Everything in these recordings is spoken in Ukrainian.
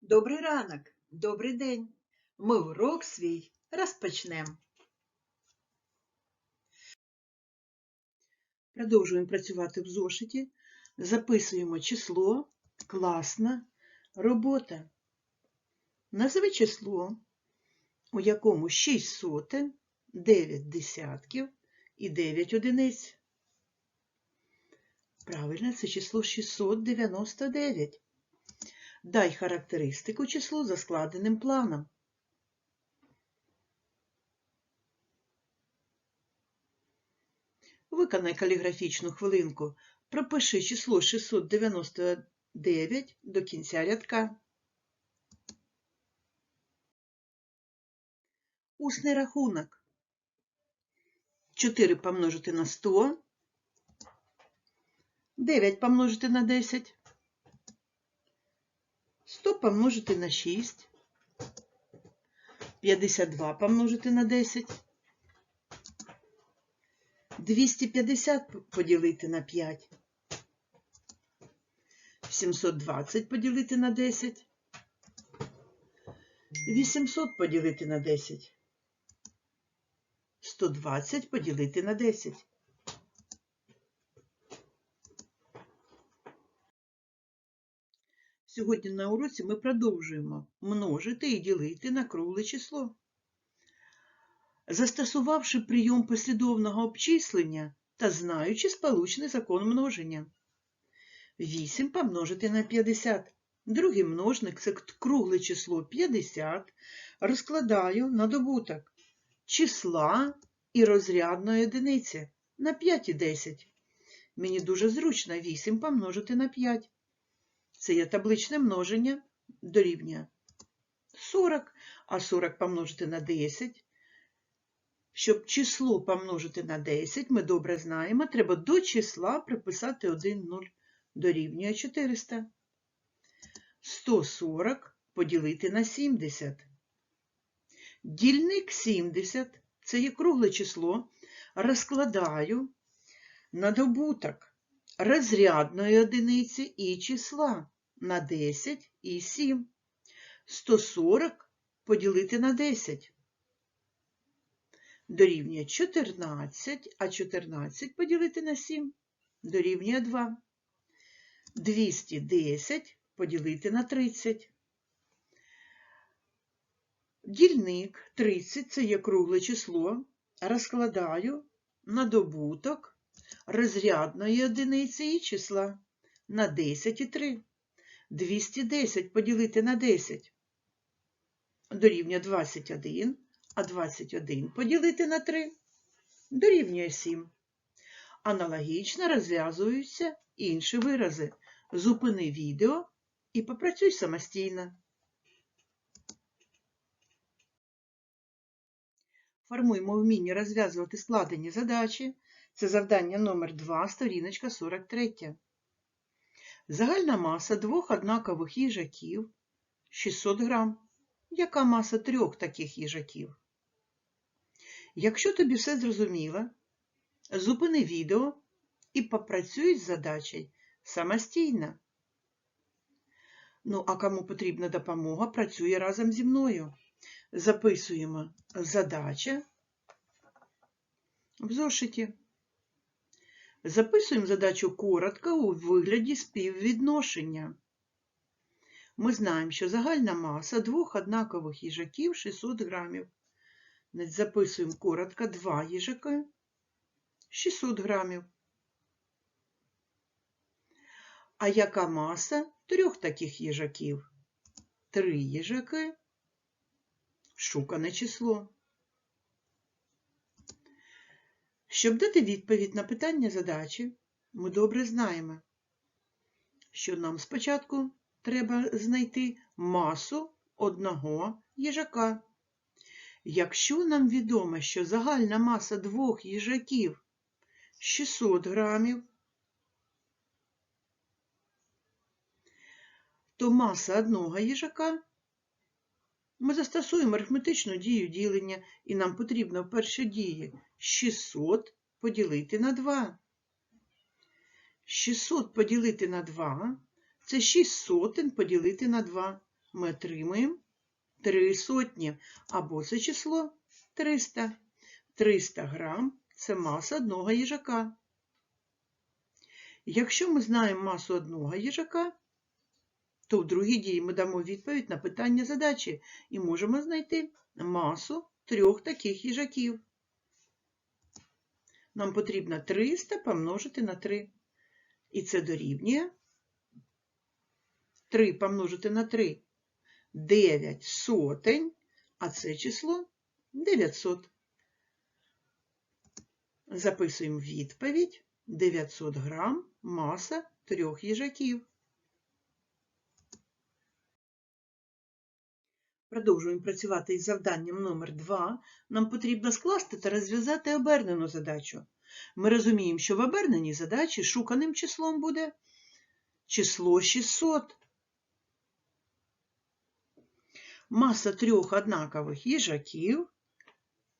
Добрий ранок, добрий день. Ми урок свій розпочнемо. Продовжуємо працювати в зошиті. Записуємо число, класна робота. Назви число, у якому 6 сотень, 9 десятків і 9 одиниць. Правильно, це число 699. Дай характеристику числу за складеним планом. Виконай каліграфічну хвилинку. Пропиши число 699 до кінця рядка. Усний рахунок. 4 помножити на 100. 9 помножити на 10. 100 помножити на 6. 52 помножити на 10. 250 поділити на 5. 720 поділити на 10. 800 поділити на 10. 120 поділити на 10. Сьогодні на уроці ми продовжуємо множити і ділити на кругле число. Застосувавши прийом послідовного обчислення та знаючи сполучний закон множення. 8 помножити на 50. Другий множник це кругле число 50 розкладаю на добуток числа і розрядної одиниці на 5 і 10. Мені дуже зручно 8 помножити на 5. Це є табличне множення дорівнює 40, а 40 помножити на 10. Щоб число помножити на 10, ми добре знаємо, треба до числа приписати 1 0 дорівнює 400. 140 поділити на 70. Дільник 70 це є кругле число, розкладаю на добуток розрядної одиниці і числа на 10 і 7. 140 поділити на 10. Дорівнює 14, а 14 поділити на 7 дорівнює 2. 210 поділити на 30. Дільник 30 це є кругле число. Розкладаю на добуток розрядної одиниці і числа на 10 і 3. 210 поділити на 10 дорівнює 21, а 21 поділити на 3 дорівнює 7. Аналогічно розв'язуються інші вирази. Зупини відео і попрацюй самостійно. Формуємо вміння розв'язувати складені задачі. Це завдання номер 2, сторіночка 43. Загальна маса двох однакових їжаків 600 грам. Яка маса трьох таких їжаків? Якщо тобі все зрозуміло, зупини відео і попрацюй з задачею самостійно. Ну, а кому потрібна допомога, працює разом зі мною. Записуємо задача в зошиті. Записуємо задачу коротко у вигляді співвідношення. Ми знаємо, що загальна маса двох однакових їжаків 600 грамів. Записуємо коротко два їжаки 600 грамів. А яка маса трьох таких їжаків? Три їжаки. Шукане число. Щоб дати відповідь на питання задачі, ми добре знаємо, що нам спочатку треба знайти масу одного їжака. Якщо нам відомо, що загальна маса двох їжаків 600 грамів, то маса одного їжака ми застосуємо арифметичну дію ділення, і нам потрібно в першій дії 600 поділити на 2. 600 поділити на 2 це 6 сотень поділити на 2. ми отримуємо 3 сотні, або це число 300. 300 грам це маса одного їжака. Якщо ми знаємо масу одного їжака, то в другій дії ми дамо відповідь на питання задачі і можемо знайти масу трьох таких їжаків. Нам потрібно 300 помножити на 3. І це дорівнює 3 помножити на 3 9 сотень, а це число 900. Записуємо відповідь 900 грам маса трьох їжаків. Продовжуємо працювати із завданням номер 2. Нам потрібно скласти та розв'язати обернену задачу. Ми розуміємо, що в оберненій задачі шуканим числом буде число 600. Маса трьох однакових їжаків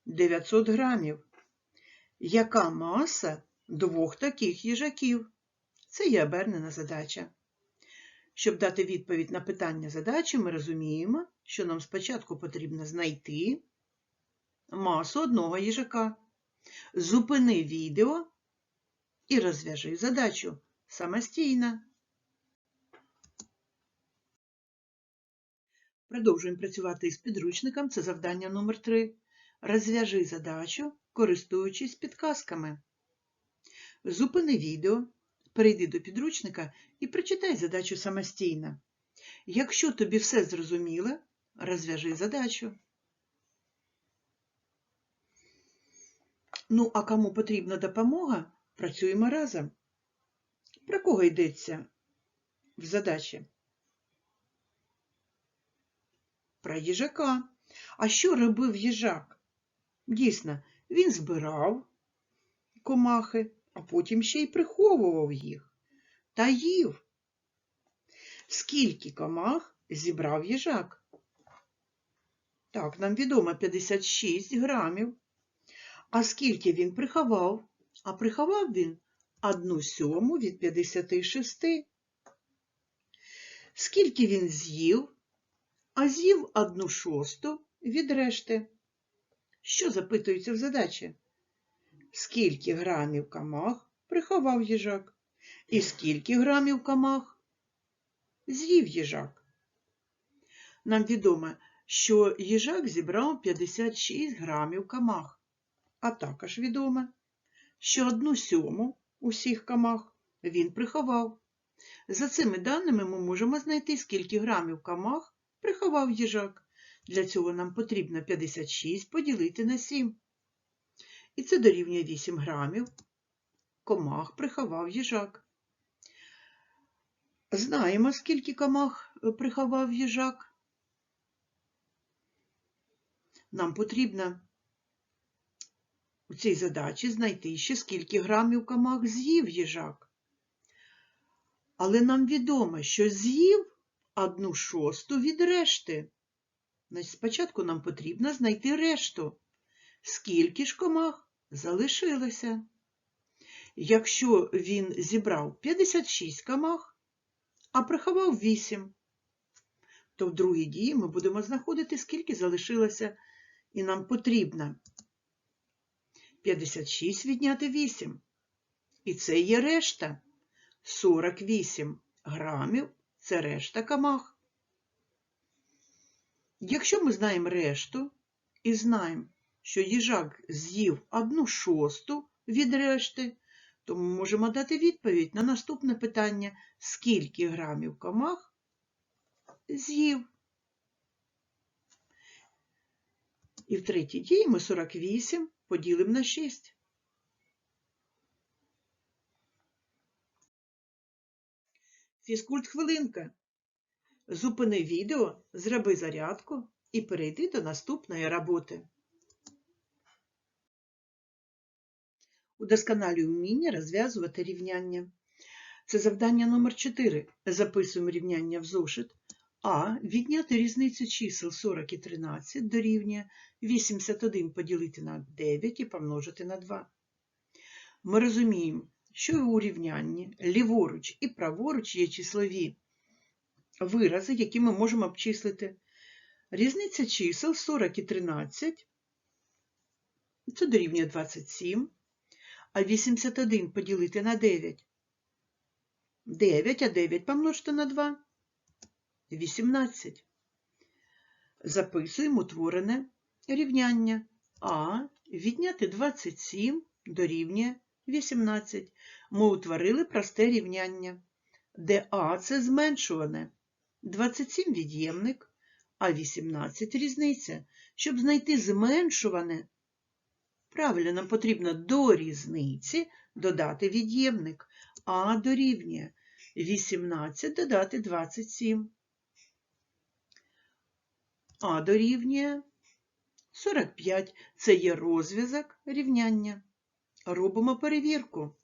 900 грамів. Яка маса двох таких їжаків? Це є обернена задача. Щоб дати відповідь на питання задачі, ми розуміємо, що нам спочатку потрібно знайти масу одного їжака. Зупини відео і розв'яжи задачу самостійно. Продовжуємо працювати із підручником. Це завдання номер 3. Розв'яжи задачу, користуючись підказками. Зупини відео, перейди до підручника і прочитай задачу самостійно. Якщо тобі все зрозуміло, розв'яжи задачу. Ну, а кому потрібна допомога, працюємо разом. Про кого йдеться в задачі? Про їжака. А що робив їжак? Дійсно, він збирав комахи, а потім ще й приховував їх та їв. Скільки комах зібрав їжак? Так, нам відомо 56 грамів. А скільки він приховав? А приховав він одну сьому від 56. Скільки він з'їв? А з'їв одну шосту від решти. Що запитується в задачі? Скільки грамів камах приховав їжак? І скільки грамів камах з'їв їжак? Нам відомо, що їжак зібрав 56 грамів камах, а також відомо, що одну сьому усіх камах він приховав. За цими даними ми можемо знайти, скільки грамів камах приховав їжак. Для цього нам потрібно 56 поділити на 7. І це дорівнює 8 грамів. Комах приховав їжак. Знаємо, скільки комах приховав їжак. Нам потрібно у цій задачі знайти ще скільки грамів комах з'їв їжак. Але нам відомо, що з'їв одну шосту від решти. Значить, спочатку нам потрібно знайти решту. Скільки ж комах залишилося? Якщо він зібрав 56 комах, а приховав 8, то в другій дії ми будемо знаходити, скільки залишилося, і нам потрібно 56 відняти 8. І це є решта. 48 грамів це решта камах. Якщо ми знаємо решту і знаємо, що їжак з'їв одну шосту від решти, то ми можемо дати відповідь на наступне питання, скільки грамів комах з'їв. І в третій дії ми 48 поділимо на 6. Фізкульт хвилинка. Зупини відео, зроби зарядку і перейди до наступної роботи. Удосконалюй вміння розв'язувати рівняння. Це завдання номер 4. Записуємо рівняння в зошит. А. Відняти різницю чисел 40 і 13 дорівнює 81 поділити на 9 і помножити на 2. Ми розуміємо, що у рівнянні ліворуч і праворуч є числові вирази, які ми можемо обчислити. Різниця чисел 40 і 13. Це дорівнює 27. А 81 поділити на 9. 9, а 9 помножити на 2. 18. Записуємо утворене рівняння. А відняти 27 дорівнює 18. Ми утворили просте рівняння, де А це зменшуване. 27 від'ємник, а 18 різниця. Щоб знайти зменшуване, правильно, нам потрібно до різниці додати від'ємник. А дорівнює 18 додати 27. А дорівнює 45. Це є розв'язок рівняння. Робимо перевірку.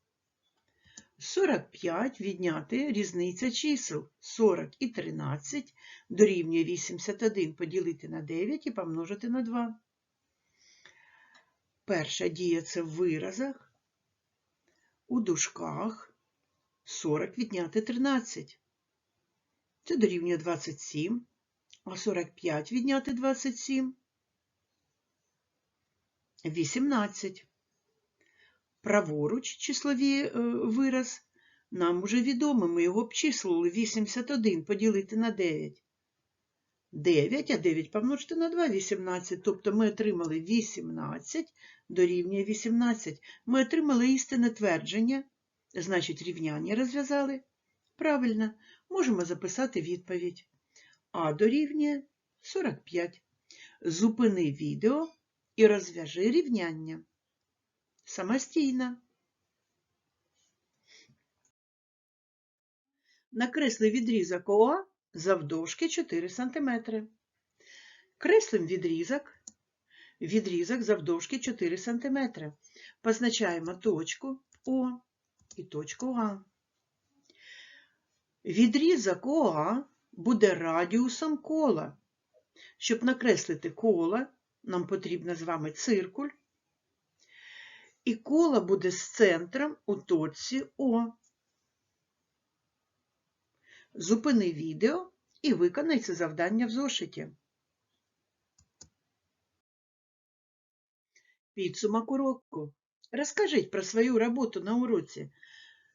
45 відняти різниця чисел 40 і 13 дорівнює 81 поділити на 9 і помножити на 2. Перша дія це в виразах, у дужках 40 відняти 13. Це дорівнює 27, а 45 відняти 27 18. Праворуч числові е, вираз нам уже відомо, ми його обчислили 81 поділити на 9. 9, а 9 помножити на 2 18. Тобто ми отримали 18 дорівнює 18. Ми отримали істинне твердження, значить рівняння розв'язали. Правильно, можемо записати відповідь. А дорівнює 45. Зупини відео і розв'яжи рівняння. Самостійно. Накресли відрізок ОА завдовжки 4 см. Креслим відрізок, відрізок завдовжки 4 см. Позначаємо точку О і точку А. Відрізок ОА буде радіусом кола. Щоб накреслити коло, нам потрібно з вами циркуль. І коло буде з центром у точці О. Зупини відео і виконай це завдання в зошиті. Підсумок уроку. Розкажіть про свою роботу на уроці.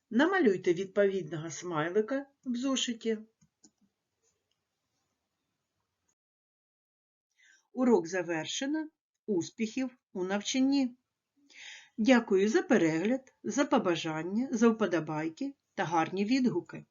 Намалюйте відповідного смайлика в зошиті. Урок завершено. Успіхів у навчанні! Дякую за перегляд, за побажання, за вподобайки та гарні відгуки.